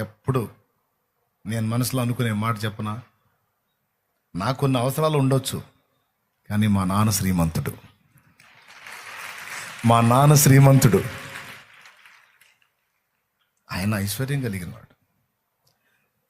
ఎప్పుడు నేను మనసులో అనుకునే మాట చెప్పనా? నాకున్న అవసరాలు ఉండొచ్చు కానీ మా నాన్న శ్రీమంతుడు. మా నాన్న శ్రీమంతుడు. ఆయన ఐశ్వర్యం కలిగిన వాడు.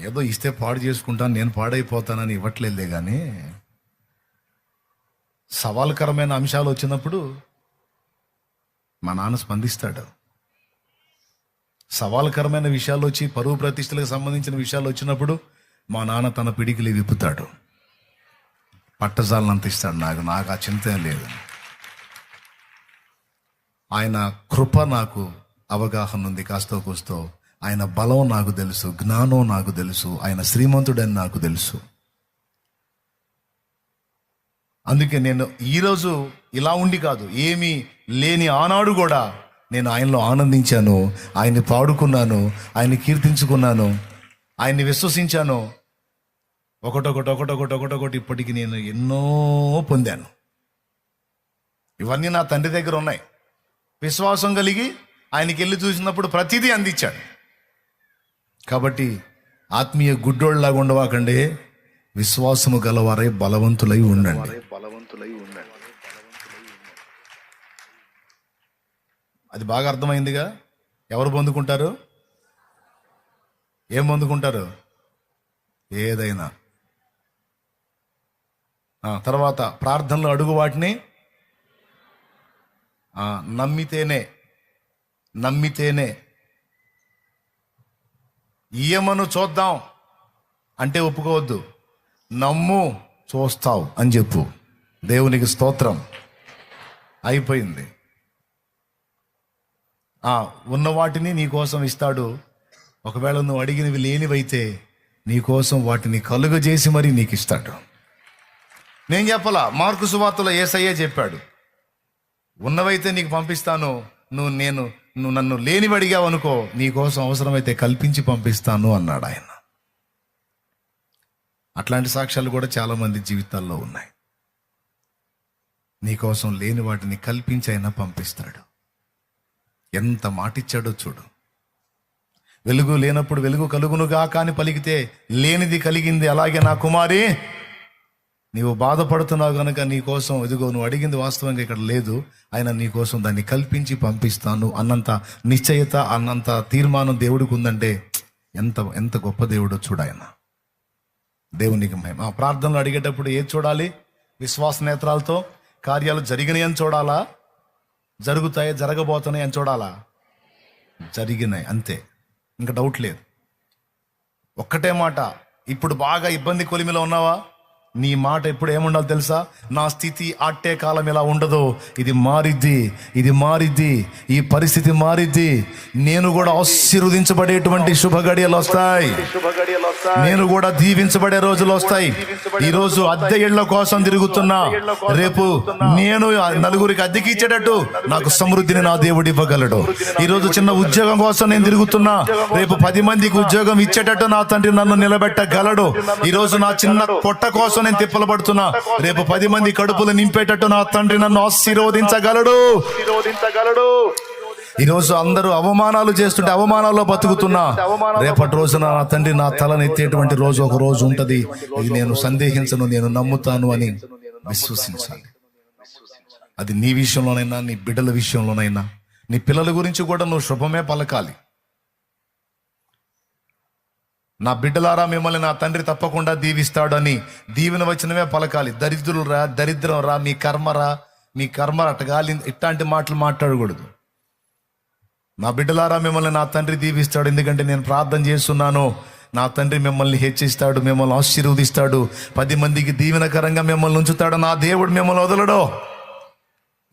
ఏదో ఇస్తే పాడు చేసుకుంటాను నేను పాడైపోతానని ఇవ్వట్లేదులే కానీ సవాల్కరమైన అంశాలు వచ్చినప్పుడు మా నాన్న స్పందిస్తాడు. సవాల్కరమైన విషయాలు వచ్చి పరువు ప్రతిష్టలకు సంబంధించిన విషయాలు వచ్చినప్పుడు మా నాన్న తన పిడికిలి విప్పుతాడు. అంత ఇస్తాడు నాకు నాకు ఆ చింత లేదు. ఆయన కృప నాకు అవగాహన ఉంది కాస్తో కూస్తో. ఆయన బలం నాకు తెలుసు జ్ఞానం నాకు తెలుసు ఆయన శ్రీమంతుడని నాకు తెలుసు. అందుకే నేను ఈరోజు ఇలా ఉండి కాదు ఏమీ లేని ఆనాడు కూడా నేను ఆయనలో ఆనందించాను ఆయన్ని పాడుకున్నాను ఆయన్ని కీర్తించుకున్నాను ఆయన్ని విశ్వసించాను. ఒకటొకటి ఒకటొకటి ఒకటొకటి ఇప్పటికి నేను ఎన్నో పొందాను. ఇవన్నీ నా తండ్రి దగ్గర ఉన్నాయి. విశ్వాసం కలిగి ఆయనకి వెళ్ళి చూసినప్పుడు ప్రతిదీ అందించాడు. కాబట్టి ఆత్మీయ గుడ్డోళ్ళలాగా ఉండవాకండి. విశ్వాసము గలవారై బలవంతులై ఉండండి బలవంతులై ఉండండి అది బాగా అర్థమైందిగా? ఎవరు పొందుకుంటారు? ఏం పొందుకుంటారు? ఏదైనా. తర్వాత ప్రార్థనలు అడుగు వాటిని నమ్మితేనే నమ్మితేనే. ఇయ్యమను చూద్దాం అంటే ఒప్పుకోవద్దు. నమ్ము చూస్తావు అని చెప్పు. దేవునికి స్తోత్రం. అయిపోయింది. ఉన్న వాటిని నీ కోసం ఇస్తాడు. ఒకవేళ నువ్వు అడిగినవి లేనివైతే నీ కోసం వాటిని కలుగజేసి మరీ నీకు ఇస్తాడు నేను చెప్పలా? మార్కు సువార్తలో ఏసయ్యే చెప్పాడు. ఉన్నవైతే నీకు పంపిస్తాను. నువ్వు నేను నువ్వు నన్ను లేనివి అడిగావు అనుకో నీ కోసం అవసరమైతే కల్పించి పంపిస్తాను అన్నాడు ఆయన. అట్లాంటి సాక్ష్యాలు కూడా చాలామంది జీవితాల్లో ఉన్నాయి. నీ కోసం లేని వాటిని కల్పించి అయినా పంపిస్తాడు. ఎంత మాటిచ్చాడో చూడు. వెలుగు లేనప్పుడు వెలుగు కలుగునుగా కాని పలికితే లేనిది కలిగింది అలాగే నా కుమారి. నీవు బాధపడుతున్నావు కనుక నీ కోసం ఇదిగో నువ్వు అడిగింది వాస్తవంగా ఇక్కడ లేదు. ఆయన నీ కోసం దాన్ని కల్పించి పంపిస్తాను అన్నంత నిశ్చయత అన్నంత తీర్మానం దేవుడికి ఉందంటే ఎంత ఎంత గొప్ప దేవుడో చూడాయన దేవునికి మహిమ. ఆ ప్రార్థనలు అడిగేటప్పుడు ఏది చూడాలి? విశ్వాస నేత్రాలతో? కార్యాలు జరిగినాయని చూడాలా? జరుగుతాయి జరగబోతున్నాయి అని చూడాలా? జరిగినాయి అంతే. ఇంకా డౌట్ లేదు. ఒక్కటే మాట ఇప్పుడు బాగా ఇబ్బంది కొలిమిలో ఉన్నావా? నీ మాట ఎప్పుడు ఏముండాలి తెలుసా? నా స్థితి అట్టే కాలం ఇలా ఉండదు. ఇది మారిద్ది ఇది మారిద్ది ఈ పరిస్థితి మారిద్ది. నేను కూడా ఆశీర్వదించబడేటువంటి శుభ గడియలు వస్తాయి శుభ వస్తాయి. నేను కూడా దీవించబడే రోజులు వస్తాయి. ఈ రోజు అద్దె ఇళ్ళ కోసం తిరుగుతున్నా రేపు నేను నలుగురికి అద్దెకి ఇచ్చేటట్టు నాకు సమృద్ధిని నా దేవుడు ఇవ్వగలడు. ఈ రోజు చిన్న ఉద్యోగం కోసం నేను తిరుగుతున్నా రేపు పది మందికి ఉద్యోగం ఇచ్చేటట్టు నా తండ్రి నన్ను నిలబెట్టగలడు. ఈ రోజు నా చిన్న పొట్ట కోసం నేను తిప్పలు పడుతున్నా రేపు పది మంది కడుపులు నింపేటట్టు నా తండ్రి నన్ను ఆశీర్వదించగలడు. విరోధించగలడు ఈ రోజు అందరూ అవమానాలు చేస్తుంటే అవమానాల్లో బతుకుతున్నా. రేపటి రోజున నా తండ్రి నా తలనెత్తేటువంటి రోజు ఒక రోజు ఉంటది. ఇది నేను సందేహించను నేను నమ్ముతాను అని విశ్వసించాలి. అది నీ విషయంలోనైనా నీ బిడ్డల విషయంలోనైనా. నీ పిల్లల గురించి కూడా నువ్వు శుభమే పలకాలి. నా బిడ్డలారా మిమ్మల్ని నా తండ్రి తప్పకుండా దీవిస్తాడు అని దీవెన వచ్చినవే పలకాలి. దరిద్రులు రా దరిద్రం రా మీ కర్మరా మీ కర్మ అటగాలి ఇట్లాంటి మాటలు మాట్లాడకూడదు. నా బిడ్డలారా మిమ్మల్ని నా తండ్రి దీవిస్తాడు. ఎందుకంటే నేను ప్రార్థన చేస్తున్నాను. నా తండ్రి మిమ్మల్ని హెచ్చిస్తాడు మిమ్మల్ని ఆశీర్వదిస్తాడు. పది మందికి దీవెనకరంగా మిమ్మల్ని ఉంచుతాడు. నా దేవుడు మిమ్మల్ని వదలడో.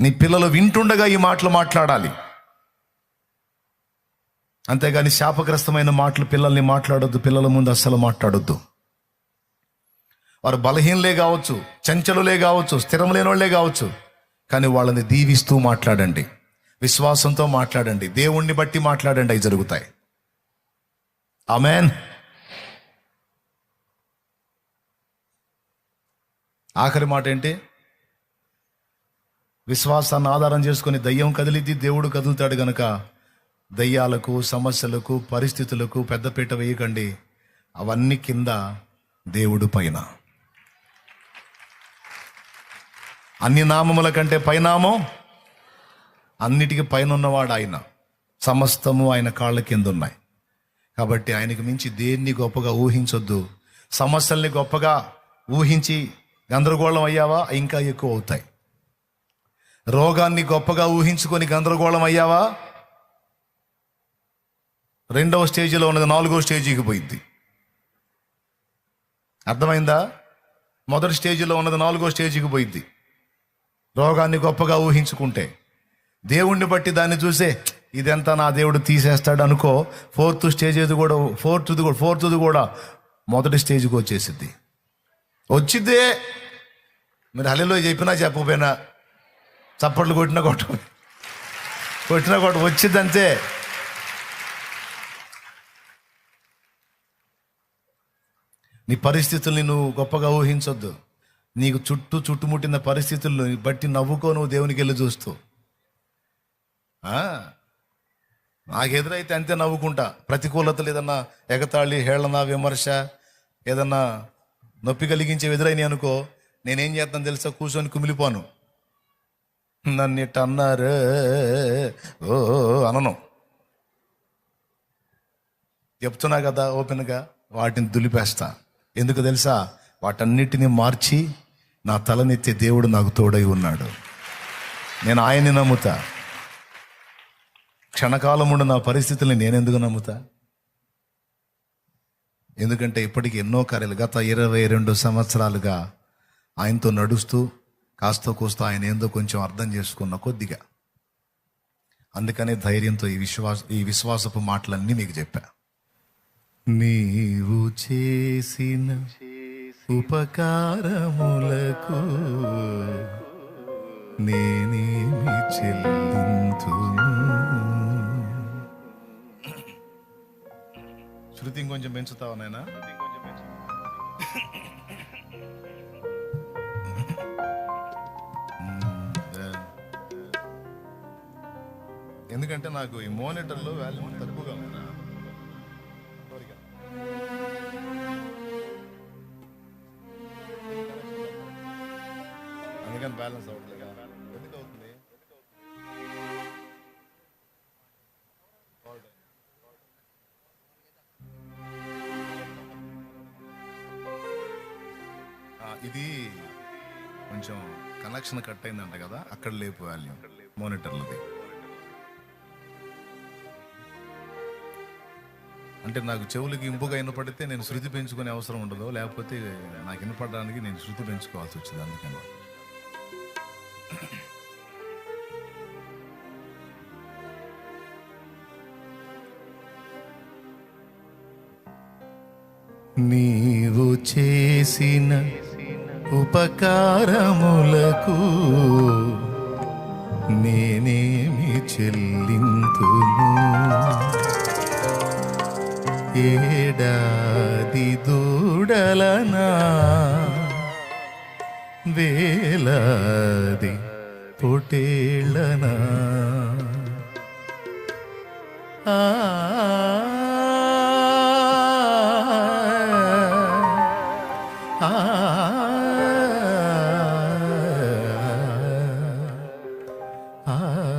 నీ పిల్లలు వింటుండగా ఈ మాటలు మాట్లాడాలి. అంతేగాని శాపగ్రస్తమైన మాటలు పిల్లల్ని మాట్లాడొద్దు పిల్లల ముందు అస్సలు మాట్లాడొద్దు. వారు బలహీనలే కావచ్చు చంచలులే కావచ్చు స్థిరం లేనోళ్ళే కావచ్చు కానీ వాళ్ళని దీవిస్తూ మాట్లాడండి. విశ్వాసంతో మాట్లాడండి. దేవుణ్ణి బట్టి మాట్లాడండి అవి జరుగుతాయి. ఆమెన్. ఆఖరి మాట ఏంటి? విశ్వాసాన్ని ఆధారం చేసుకొని దయ్యం కదిలిద్ది దేవుడు కదులుతాడు గనక దయ్యాలకు సమస్యలకు పరిస్థితులకు పెద్దపీట వేయకండి. అవన్నీ కింద దేవుడు పైన. అన్ని నామముల కంటే పైనామో అన్నిటికీ పైన ఉన్నవాడు ఆయన. సమస్తము ఆయన కాళ్ళ కింద ఉన్నాయి కాబట్టి ఆయనకు మించి దేన్ని గొప్పగా ఊహించొద్దు. సమస్యల్ని గొప్పగా ఊహించి గందరగోళం అయ్యావా? ఇంకా ఎక్కువ అవుతాయి. రోగాన్ని గొప్పగా ఊహించుకొని గందరగోళం అయ్యావా? రెండవ స్టేజిలో ఉన్నది నాలుగో స్టేజీకి పోయింది అర్థమైందా? మొదటి స్టేజిలో ఉన్నది నాలుగో స్టేజీకి పోయింది రోగాన్ని గొప్పగా ఊహించుకుంటే దేవుణ్ణి బట్టి దాన్ని చూసే ఇదంతా నా దేవుడు తీసేస్తాడు అనుకో ఫోర్త్ స్టేజ్ ఇది కూడా ఫోర్త్ది కూడా ఫోర్త్ది కూడా మొదటి స్టేజ్కి వచ్చేసిద్ది. వచ్చిద్దే మీరు హలిలో చెప్పినా చెప్పకపోయినా చప్పట్లు కొట్టినా కొట్ట కొట్టినా కొట్ట వచ్చిద్దంతే. నీ పరిస్థితుల్ని నువ్వు గొప్పగా ఊహించొద్దు. నీకు చుట్టూ చుట్టుముట్టిన పరిస్థితులను బట్టి నవ్వుకో నువ్వు దేవునికి వెళ్ళి చూస్తూ. నాకు ఎదురైతే అంతే నవ్వుకుంటా. ప్రతికూలతలు ఏదన్నా ఎగతాళి హేళన విమర్శ ఏదన్నా నొప్పి కలిగించే ఎదురైనాయి అనుకో నేనేం చేస్తాను తెలుసా? కూర్చొని కుమిలిపోను. నన్ను ఇట్ట అన్నారు. ఓ అనను. చెప్తున్నా కదా ఓపెన్గా వాటిని దులిపేస్తా. ఎందుకు తెలుసా? వాటన్నిటినీ మార్చి నా తలనెత్తి దేవుడు నాకు తోడై ఉన్నాడు. నేను ఆయన్ని నమ్ముతా. క్షణకాలముండు నా పరిస్థితుల్ని నేనెందుకు నమ్ముతా? ఎందుకంటే ఇప్పటికి ఎన్నో కార్యాలు గత ఇరవై రెండు సంవత్సరాలుగా ఆయనతో నడుస్తూ కాస్త కూస్తూ ఆయన ఏందో కొంచెం అర్థం చేసుకున్న కొద్దిగా. అందుకనే ధైర్యంతో ఈ విశ్వాస ఈ విశ్వాసపు మాటలన్నీ మీకు చెప్పాను నీవు చేసిన ఉపకారములకు నేనేమి చెల్లింతు శృతి ఇంకొంచెం పెంచుతావు నాయనా? Hmm, ఎందుకంటే నాకు ఈ మోనిటర్లో వాల్యూ తక్కువ కొంచెం కనెక్షన్ కట్ అయిందంట కదా అక్కడ లేపు వాల్యూమ్ మోనిటర్లది అంటే నాకు చెవులకి ఇంపుగా వినపడితే నేను శృతి పెంచుకునే అవసరం ఉండదు లేకపోతే నాకు వినపడడానికి నేను శృతి పెంచుకోవాల్సి వచ్చింది అందుకని. నీవు చేసిన ఉపకారములకు నేనేమి చెల్లింతును? ఏడాది దూడలనా వేలాది పొటేళ్ళనా ఆ నీవు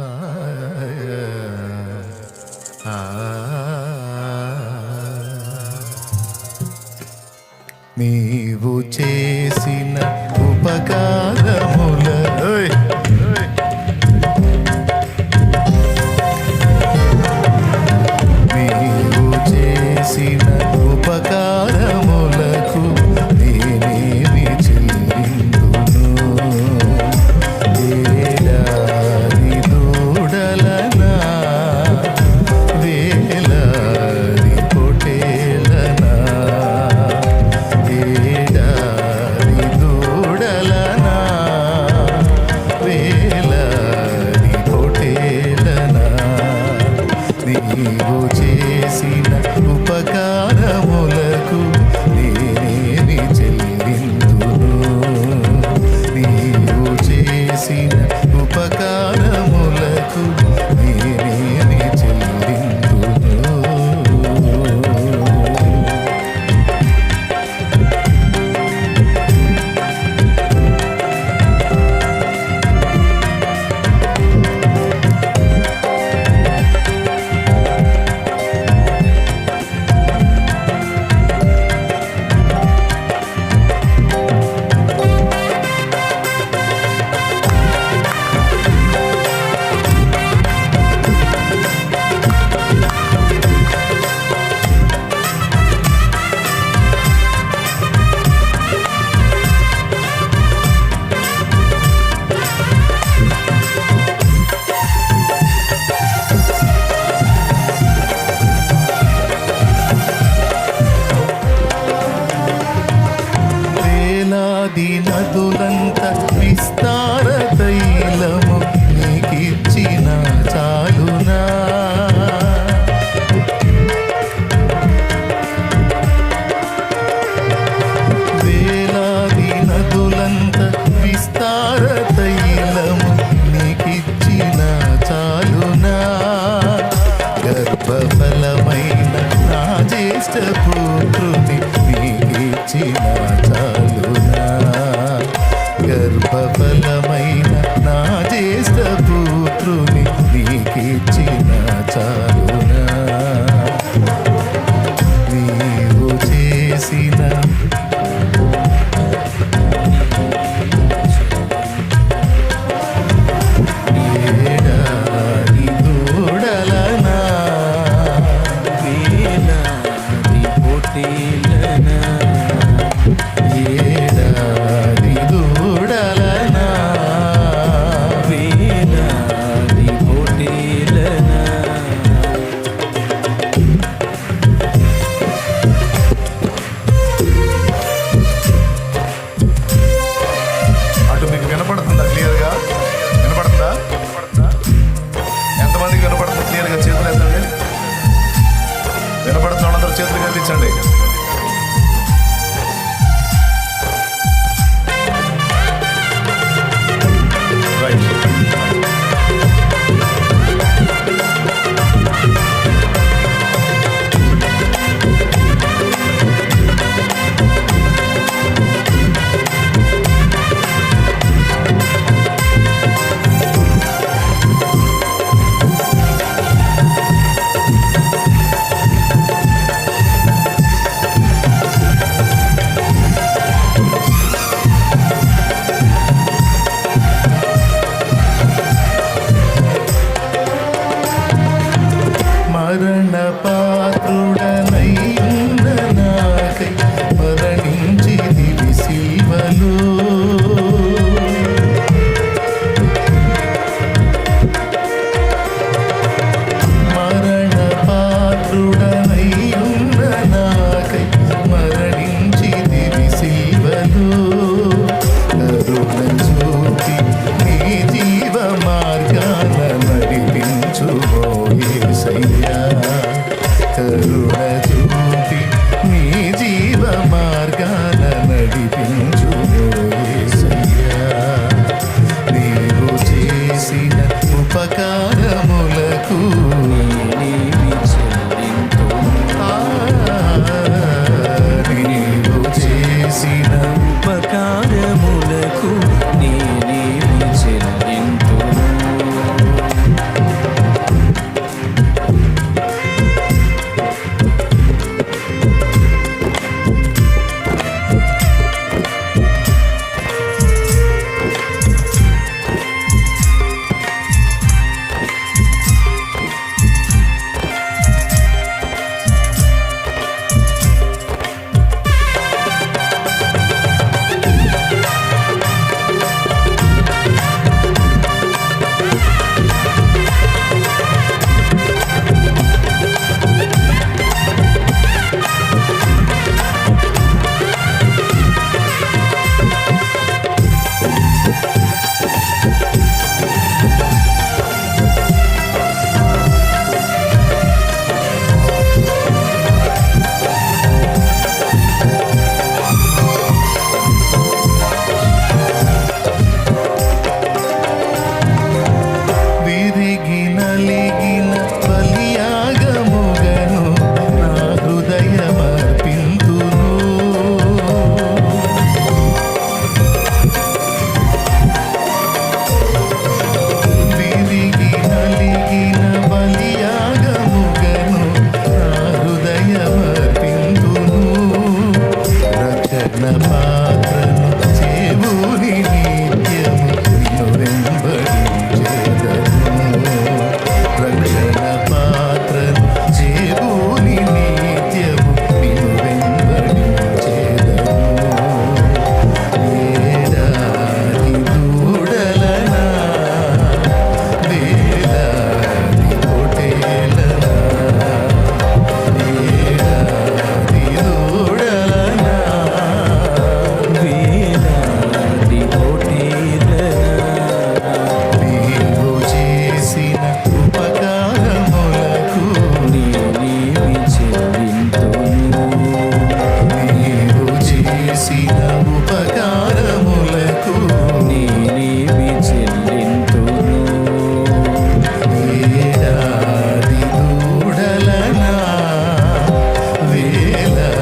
pena.